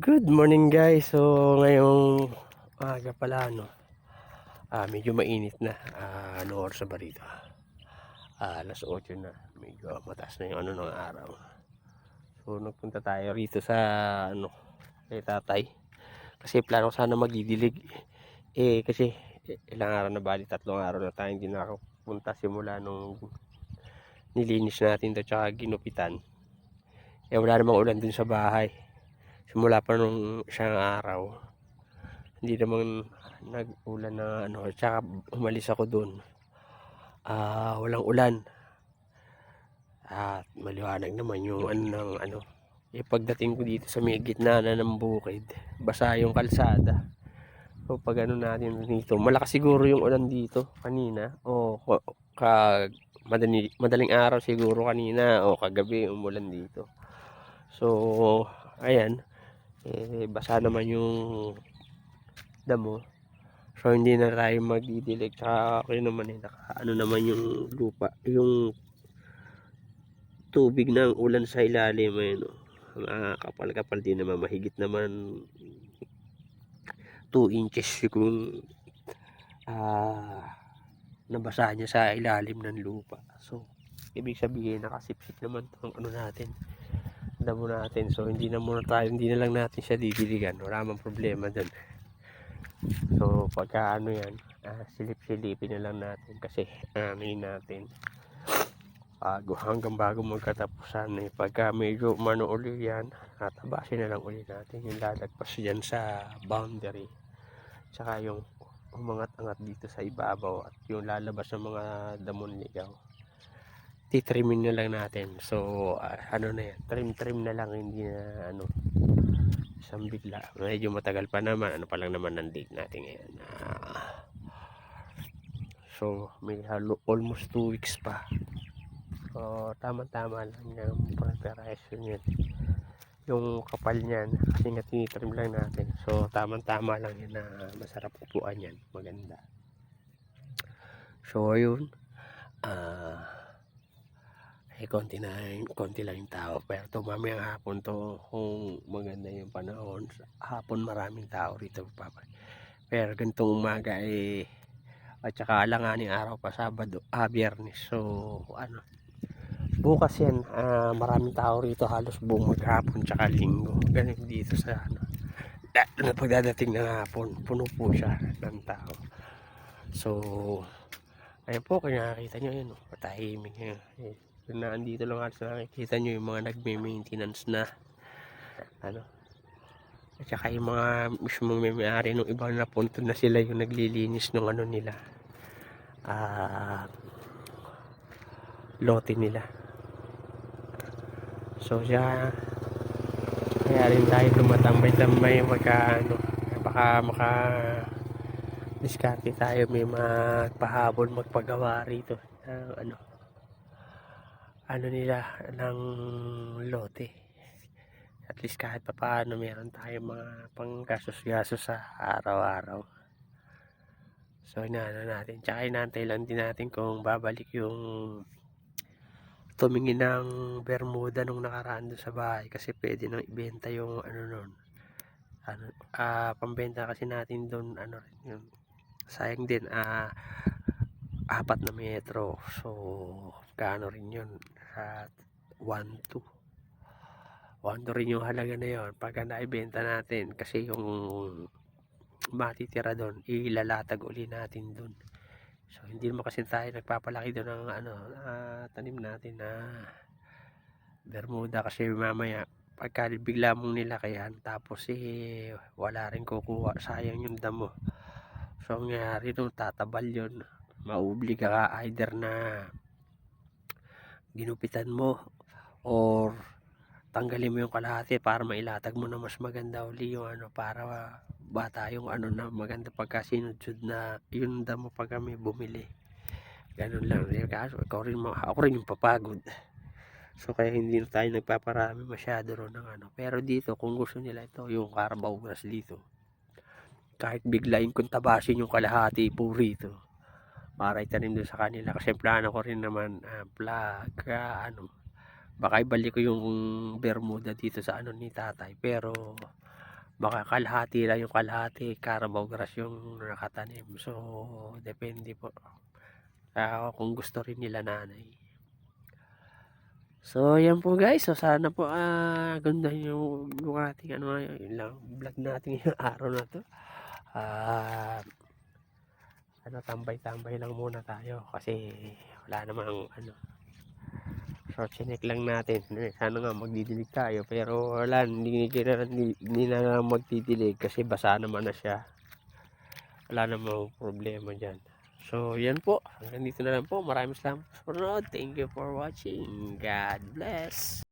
Good morning guys. So ngayong aga pala no. Ah, medyo mainit na. Ah, ano oras ba rito? Ah, alas 8 na. Medyo mataas na yung ano ng araw. So nagpunta tayo rito sa ano kay tatay. Kasi plano ko sana magdidilig. Eh kasi eh, ilang araw na bali tatlong araw na tayo hindi nakapunta simula nung nilinis natin to tsaka ginupitan. Eh wala namang ulan dun sa bahay simula pa nung isang araw hindi naman nag-ulan na ano tsaka umalis ako doon ah walang ulan. At maliwanag naman yung ano ng ano eh pagdating ko dito sa may gitna na ng bukid basa yung kalsada. So pag ano natin dito malakas siguro yung ulan dito kanina o ko- ka madali, madaling araw siguro kanina o kagabi umulan dito. So ayan eh basa naman yung damo. So hindi na tayo magdidilig. Tsaka okay naman eh naka, ano naman yung lupa yung tubig ng ulan sa ilalim ayun oh. mga kapal-kapal din naman mahigit naman 2 inches yung ah nabasa niya sa ilalim ng lupa. So ibig sabihin nakasipsip naman tong ano natin damo natin. So, hindi na muna tayo, hindi na lang natin siya didiligan. Wala mang problema dun. So, pagka ano yan, ah, silip-silipin na lang natin kasi yun natin bago, hanggang bago magkatapusan eh. Pagka medyo umano uli yan, natabasin na lang uli natin yung lalagpas dyan sa boundary. Tsaka yung umangat-angat dito sa ibabaw at yung lalabas ng mga damon ligaw titrimin na lang natin. So, ah, ano na yan, trim-trim na lang, hindi na, ano, isang bigla. Medyo matagal pa naman, ano pa lang naman ng date natin ngayon. Ah, so, may halo, almost 2 weeks pa. So, tama-tama lang yung preparation yun. Yung kapal niyan, kasi nga tinitrim lang natin. So, tama-tama lang yun na masarap upuan yan. Maganda. So, yun. Ah, eh konti na konti lang yung tao. Pero to mamayang hapon to kung maganda yung panahon hapon maraming tao rito papa pero ganitong umaga eh at saka alanganing araw pa Sabado ah Biyernes. So ano bukas yan ah, maraming tao rito halos buong maghapon tsaka linggo. Ganun dito sa ano na pagdadating ng hapon puno po siya ng tao. So ayun po kaya nakita nyo yun patahimik yun na andito lang at nakikita nyo yung mga nagme-maintenance na ano. At saka yung mga mismong may-ari nung ibang napunto na sila yung naglilinis ng ano nila ah lote nila. So siya kaya rin tayo tumatambay-tambay maka ano baka maka diskarte tayo may magpahabol magpagawa rito ng ano ano nila ng lote. At least kahit pa paano meron tayo mga panggasos-gasos sa araw-araw. So inaano natin tsaka inantay lang din natin kung babalik yung tumingin ng bermuda nung nakaraan doon sa bahay kasi pwede nang ibenta yung ano nun. Ano, ah pambenta kasi natin doon ano rin yun. Sayang din ah apat na metro. So kano rin yun at 1 2 1 2 rin yung halaga na yun. Pagka naibenta natin kasi yung matitira doon ilalatag uli natin doon. So hindi naman kasi tayo nagpapalaki doon ng ano ah, tanim natin na bermuda. Kasi mamaya pagka bigla mong nilakayan tapos eh wala rin kukuha. Sayang yung damo. So ang nangyari doon tatabal yun. Mauobliga ka either na ginupitan mo or tanggalin mo yung kalahati para mailatag mo na mas maganda uli yung ano para bata yung ano na maganda pagka sinudsud na yun damo pag kami bumili. Ganun lang. Eh, kaso ikaw rin ako rin yung papagod. So kaya hindi na tayo nagpaparami masyado ron ng ano. Pero dito kung gusto nila ito yung Carabao grass dito kahit biglayin kung tabasin yung kalahati po rito para itanim doon sa kanila. Kasi plano ko rin naman uh, plag ah, ano baka ibalik ko yung bermuda dito sa ano ni tatay. Pero baka kalahati lang yung kalahati carabao grass yung nakatanim. So depende po Ah, kung gusto rin nila nanay. So yan po guys. So sana po ah ganda yung, yung ating ano yun lang vlog natin yung araw na to. Ah ano tambay-tambay lang muna tayo kasi wala namang ano. So chinek lang natin. Eh, sana nga magdidilig tayo pero wala hindi, hindi, hindi, na lang magdidilig kasi basa naman na siya. Wala namang problema dyan. So yan po. Hanggang dito na lang po. Maraming salamat for now thank you for watching. God bless